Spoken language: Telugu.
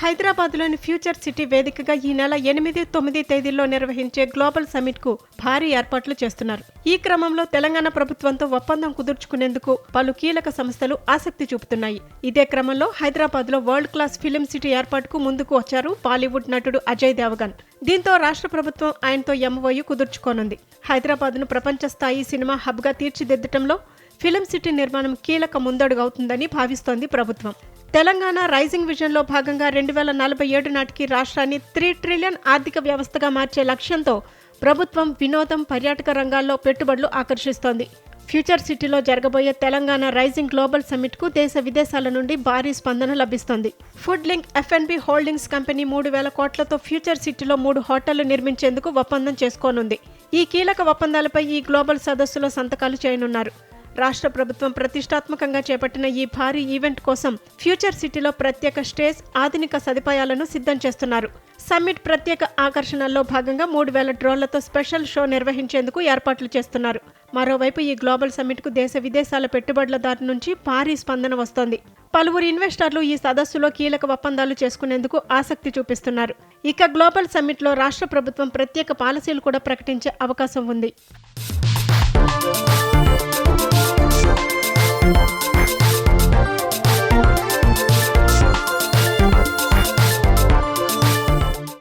హైదరాబాద్లోని ఫ్యూచర్ సిటీ వేదికగా ఈ నెల ఎనిమిది తొమ్మిది తేదీల్లో నిర్వహించే గ్లోబల్ సమిట్కు భారీ ఏర్పాట్లు చేస్తున్నారు. ఈ క్రమంలో తెలంగాణ ప్రభుత్వంతో ఒప్పందం కుదుర్చుకునేందుకు పలు కీలక సంస్థలు ఆసక్తి చూపుతున్నాయి. ఇదే క్రమంలో హైదరాబాద్లో వరల్డ్ క్లాస్ ఫిలిం సిటీ ఏర్పాటుకు ముందుకు వచ్చారు బాలీవుడ్ నటుడు అజయ్ దేవగన్. దీంతో రాష్ట్ర ప్రభుత్వం ఆయనతో ఎంఓయు కుదుర్చుకోనుంది. హైదరాబాద్ను ప్రపంచ స్థాయి సినిమా హబ్గా తీర్చిదిద్దటంలో ఫిలిం సిటీ నిర్మాణం కీలక ముందడుగు అవుతుందని భావిస్తోంది ప్రభుత్వం. తెలంగాణ రైజింగ్ విజన్లో భాగంగా రెండు వేల నలభై ఏడు నాటికి రాష్ట్రాన్ని త్రీ ట్రిలియన్ ఆర్థిక వ్యవస్థగా మార్చే లక్ష్యంతో ప్రభుత్వం వినోదం పర్యాటక రంగాల్లో పెట్టుబడులు ఆకర్షిస్తోంది. ఫ్యూచర్ సిటీలో జరగబోయే తెలంగాణ రైజింగ్ గ్లోబల్ సమ్మిట్కు దేశ విదేశాల నుండి భారీ స్పందన లభిస్తోంది. Food link FNB holdings company మూడు వేల కోట్లతో ఫ్యూచర్ సిటీలో మూడు హోటళ్ళు నిర్మించేందుకు ఒప్పందం చేసుకోనుంది. ఈ కీలక ఒప్పందాలపై ఈ గ్లోబల్ సదస్సులో సంతకాలు చేయనున్నారు. రాష్ట్ర ప్రభుత్వం ప్రతిష్టాత్మకంగా చేపట్టిన ఈ భారీ ఈవెంట్ కోసం ఫ్యూచర్ సిటీలో ప్రత్యేక స్టేజ్ ఆధునిక సదుపాయాలను సిద్ధం చేస్తున్నారు. సమ్మిట్ ప్రత్యేక ఆకర్షణల్లో భాగంగా మూడు వేల డ్రోన్లతో స్పెషల్ షో నిర్వహించేందుకు ఏర్పాట్లు చేస్తున్నారు. మరోవైపు ఈ గ్లోబల్ సమ్మిట్కు దేశ విదేశాల పెట్టుబడులదారు నుంచి భారీ స్పందన వస్తోంది. పలువురు ఇన్వెస్టర్లు ఈ సదస్సులో కీలక ఒప్పందాలు చేసుకునేందుకు ఆసక్తి చూపిస్తున్నారు. ఇక గ్లోబల్ సమ్మిట్లో రాష్ట్ర ప్రభుత్వం ప్రత్యేక పాలసీలు కూడా ప్రకటించే అవకాశం ఉంది.